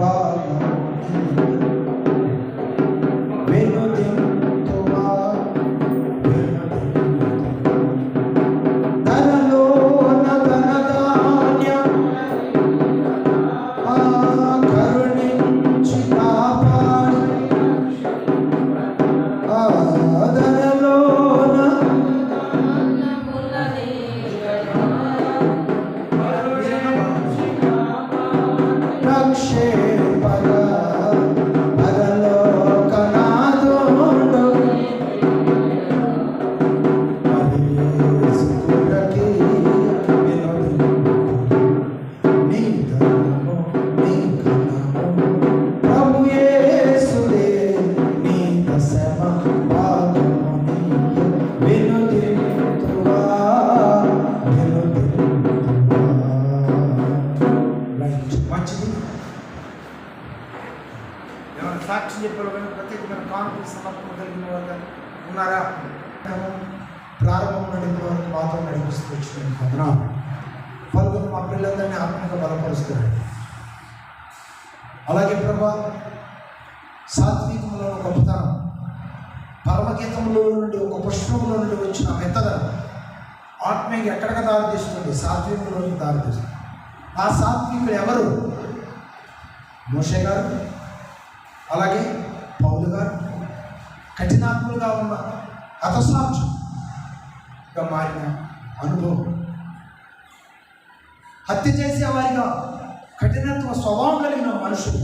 Father. ఎవరైనా సాక్షి చెప్పాలి ప్రత్యేకమైన కానుకలు సమర్పణ కలిగిన వాళ్ళు ఉన్నారా? మేము ప్రారంభం నుండి ఇప్పటి వరకు నడిపిస్తూ వచ్చిన కథన పలువురు మా పిల్లలందరినీ ఆత్మీయ బలపరుస్తున్నాడు. అలాగే ప్రభా సాత్వికంలో ఒక గొప్పతనం పరమగీతంలో నుండి ఒక పుష్పంలో నుండి వచ్చిన మెత్తదనం ఆత్మీయ ఎక్కడికి దారితీస్తుంది? సాత్వికంలోకి దారితీస్తుంది. ఆ సాత్వికులు ఎవరు? మోషే గారు అలాగే పౌలు గారు కఠినాత్మలుగా ఉన్న హతసాక్షుగా మారిన అనుభవం. హత్య చేసేవారిగా కఠినత్వ స్వభావం కలిగిన మనుషులు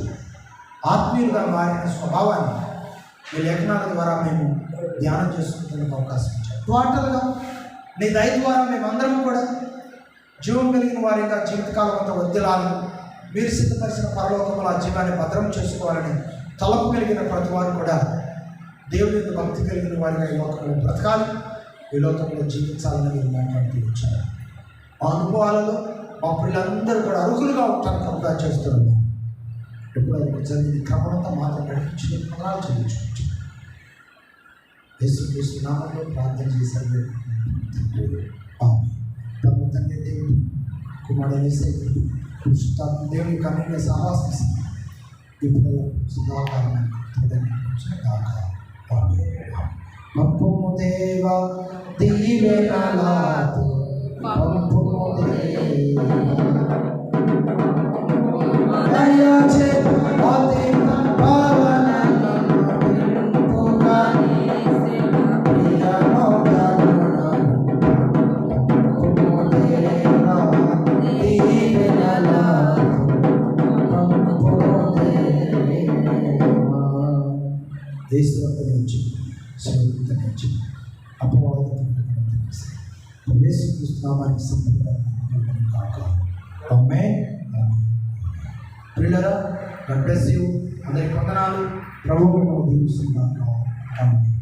ఆత్మీయులుగా మారిన స్వభావాన్ని ఈ లేఖనాల ద్వారా మేము ధ్యానం చేసుకుంటున్న అవకాశం ఇచ్చాం. టోటల్గా నీ దయ ద్వారా మేమందరం కూడా జీవం కలిగిన వారిగా జీవితకాలం అంతా వద్దిలాలి మీరు సిద్ధపరిచిన పరలోకంలో ఆ జీవాన్ని భద్రం చేసుకోవాలని తలపు కలిగిన ప్రతి వారు కూడా దేవుని యొక్క భక్తి కలిగిన వారిగా ఈ లోకంలో బ్రతకాలి. ఈ లోకంలో జీవించాలని మీరు మాట్లాడుతూ వచ్చారు మా అనుభవాలలో మా పిల్లలందరూ కూడా అర్హులుగా ఉంటారు అవకాశం చేస్తున్నాము. ఎప్పుడు అది జరిగింది. క్రమంతా మాత్రం నడిపించిన పదాలు చెల్లించుకోవచ్చు. యేసుక్రీస్తు నామంలో ప్రార్థన చేశారు. పరమ తండ్రి దేవుడు కుమారుడు దేవుడు పరిశుద్ధాత్మ సహాసం దేవా దీవెనలాతో పంపుము దేవా దయచే అతి దేశంలో నుంచి స్వయంత అపవాదం యేసుక్రీస్తునామానికి సంబంధం కాక ఆమేన్. బ్లెస్ యూ అందరికి వందనాలు. దీవిస్తున్నాను